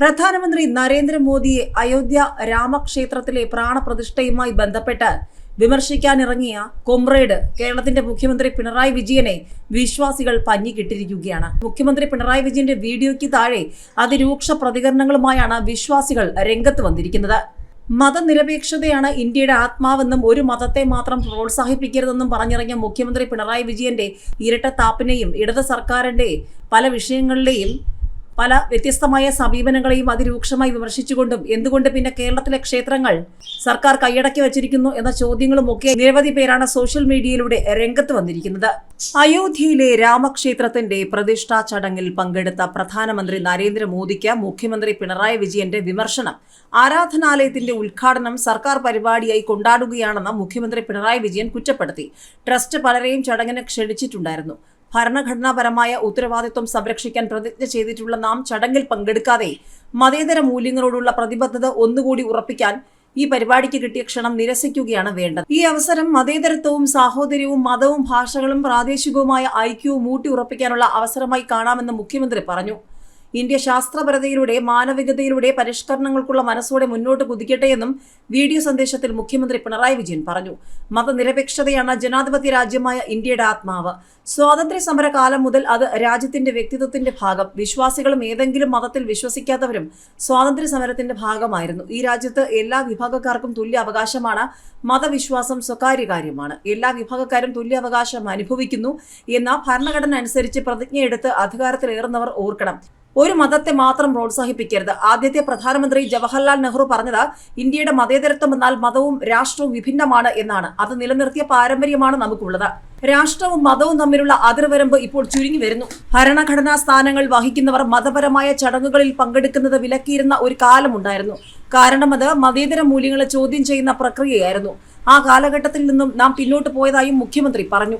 പ്രധാനമന്ത്രി നരേന്ദ്രമോദിയെ അയോധ്യ രാമക്ഷേത്രത്തിലെ പ്രാണപ്രതിഷ്ഠയുമായി ബന്ധപ്പെട്ട് വിമർശിക്കാനിറങ്ങിയ കൊമ്രേഡ് കേരളത്തിന്റെ മുഖ്യമന്ത്രി പിണറായി വിജയനെ വിശ്വാസികൾ പഞ്ഞിക്കിട്ടിരിക്കുകയാണ്. മുഖ്യമന്ത്രി പിണറായി വിജയന്റെ വീഡിയോയ്ക്ക് താഴെ അതിരൂക്ഷ പ്രതികരണങ്ങളുമായാണ് വിശ്വാസികൾ രംഗത്ത് വന്നിരിക്കുന്നത്. മതനിരപേക്ഷതയാണ് ഇന്ത്യയുടെ ആത്മാവെന്നും ഒരു മതത്തെ മാത്രം പ്രോത്സാഹിപ്പിക്കരുതെന്നും പറഞ്ഞിറങ്ങിയ മുഖ്യമന്ത്രി പിണറായി വിജയന്റെ ഇരട്ടത്താപ്പിനെയും ഇടത് സർക്കാരിന്റെ പല വിഷയങ്ങളിലെയും പല വ്യത്യസ്തമായ സമീപനങ്ങളെയും അതിരൂക്ഷമായി വിമർശിച്ചുകൊണ്ടും എന്തുകൊണ്ട് പിന്നെ കേരളത്തിലെ ക്ഷേത്രങ്ങൾ സർക്കാർ കൈയടക്കി വച്ചിരിക്കുന്നു എന്ന ചോദ്യങ്ങളുമൊക്കെ നിരവധി പേരാണ് സോഷ്യൽ മീഡിയയിലൂടെ രംഗത്ത് വന്നിരിക്കുന്നത്. അയോധ്യയിലെ രാമക്ഷേത്രത്തിന്റെ പ്രതിഷ്ഠാ ചടങ്ങിൽ പങ്കെടുത്ത പ്രധാനമന്ത്രി നരേന്ദ്രമോദിക്ക് മുഖ്യമന്ത്രി പിണറായി വിജയന്റെ വിമർശനം ആരാധനാലയത്തിന്റെ ഉദ്ഘാടനം സർക്കാർ പരിപാടിയായി കൊണ്ടാടുകയാണെന്ന് മുഖ്യമന്ത്രി പിണറായി വിജയൻ കുറ്റപ്പെടുത്തി. ട്രസ്റ്റ് പലരെയും ചടങ്ങിന് ക്ഷണിച്ചിട്ടുണ്ടായിരുന്നു. ഭരണഘടനാപരമായ ഉത്തരവാദിത്വം സംരക്ഷിക്കാൻ പ്രതിജ്ഞ ചെയ്തിട്ടുള്ള നാം ചടങ്ങിൽ പങ്കെടുക്കാതെ മതേതര മൂല്യങ്ങളോടുള്ള പ്രതിബദ്ധത ഒന്നുകൂടി ഉറപ്പിക്കാൻ ഈ പരിപാടിക്ക് കിട്ടിയ ക്ഷണം നിരസിക്കുകയാണ് വേണ്ടത്. ഈ അവസരം മതേതരത്വവും സാഹോദര്യവും മതവും ഭാഷകളും പ്രാദേശികവുമായ ഐക്യവും ഊട്ടി ഉറപ്പിക്കാനുള്ള അവസരമായി കാണാമെന്ന് മുഖ്യമന്ത്രി പറഞ്ഞു. ഇന്ത്യ ശാസ്ത്രപരതയിലൂടെ മാനവികതയിലൂടെ പരിഷ്കരണങ്ങൾക്കുള്ള മനസ്സോടെ മുന്നോട്ട് കുതിക്കട്ടെ എന്നും വീഡിയോ സന്ദേശത്തിൽ മുഖ്യമന്ത്രി പിണറായി വിജയൻ പറഞ്ഞു. മതനിരപേക്ഷതയാണ് ജനാധിപത്യ രാജ്യമായ ഇന്ത്യയുടെ ആത്മാവ്. സ്വാതന്ത്ര്യ സമര കാലം മുതൽ അത് രാജ്യത്തിന്റെ വ്യക്തിത്വത്തിന്റെ ഭാഗം. വിശ്വാസികളും ഏതെങ്കിലും മതത്തിൽ വിശ്വസിക്കാത്തവരും സ്വാതന്ത്ര്യ സമരത്തിന്റെ ഭാഗമായിരുന്നു. ഈ രാജ്യത്ത് എല്ലാ വിഭാഗക്കാർക്കും തുല്യ അവകാശമാണ്. മതവിശ്വാസം സ്വകാര്യ കാര്യമാണ്. എല്ലാ വിഭാഗക്കാരും തുല്യ അവകാശം അനുഭവിക്കുന്നു. എന്ന ഭരണഘടന അനുസരിച്ച് പ്രതിജ്ഞയെടുത്ത് അധികാരത്തിലേറുന്നവർ ഓർക്കണം. ഒരു മതത്തെ മാത്രം പ്രോത്സാഹിപ്പിക്കരുത്. ആദ്യത്തെ പ്രധാനമന്ത്രി ജവഹർലാൽ നെഹ്റു പറഞ്ഞത് ഇന്ത്യയുടെ മതേതരത്വം എന്നാൽ മതവും രാഷ്ട്രവും വിഭിന്നമാണ് എന്നാണ്. അത് നിലനിർത്തിയ പാരമ്പര്യമാണ് നമുക്കുള്ളത്. രാഷ്ട്രവും മതവും തമ്മിലുള്ള അതിർവരമ്പ് ഇപ്പോൾ ചുരുങ്ങി വരുന്നു. ഭരണഘടനാ സ്ഥാനങ്ങൾ വഹിക്കുന്നവർ മതപരമായ ചടങ്ങുകളിൽ പങ്കെടുക്കുന്നത് വിലക്കിയിരുന്ന ഒരു കാലമുണ്ടായിരുന്നു കാരണം അത് മതേതര മൂല്യങ്ങളെ ചോദ്യം ചെയ്യുന്ന പ്രക്രിയയായിരുന്നു. ആ കാലഘട്ടത്തിൽ നിന്നും നാം പിന്നോട്ട് പോയതായും മുഖ്യമന്ത്രി പറഞ്ഞു.